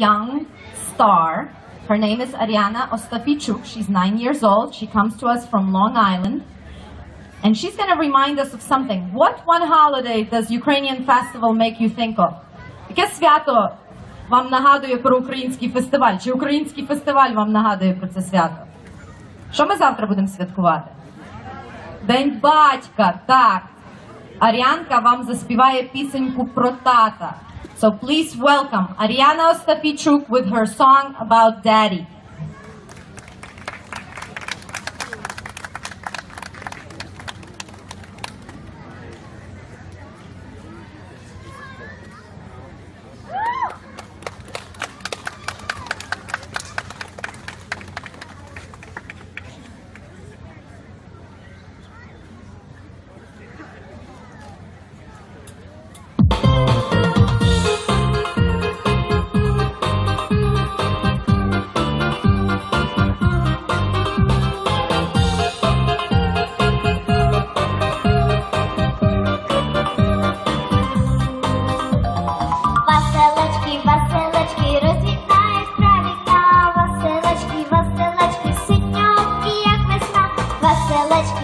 young star. Her name is Ariana Ostafichuk. She's nine years old. She comes to us from Long Island. And she's going to remind us of something. What one holiday does Ukrainian festival make you think of? Яке свято вам нагадує про український фестиваль? Чи український фестиваль вам нагадує про це свято? Що ми завтра будемо святкувати? День батька, так. Аріанка вам заспіває пісеньку про тата. So please welcome Ariana Ostafichuk with her song about daddy.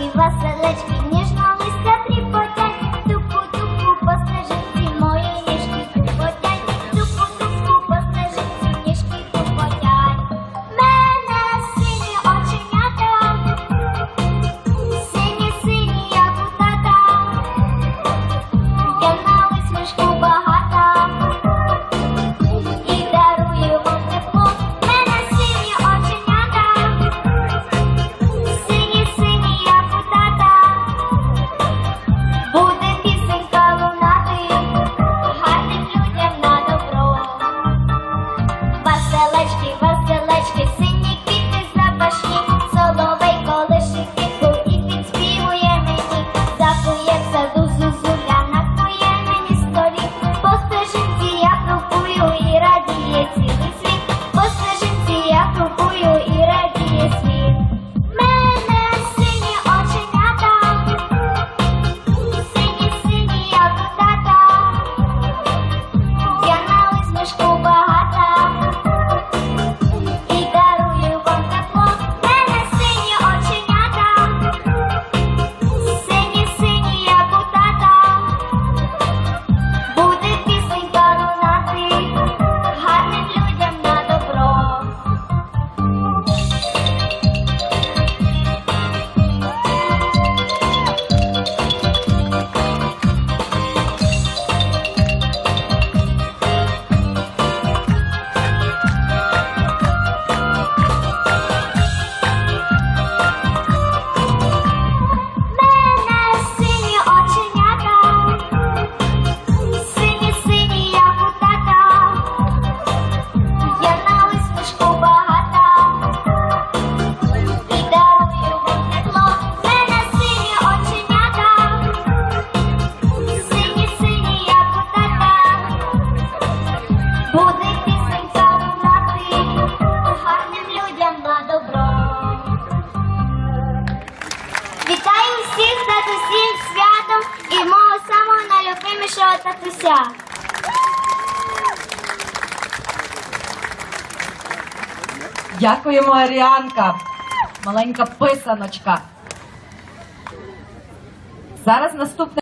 Веселечки, найлюбимішого крися. Дякуємо, Аріанка. Маленька писаночка. Зараз наступне.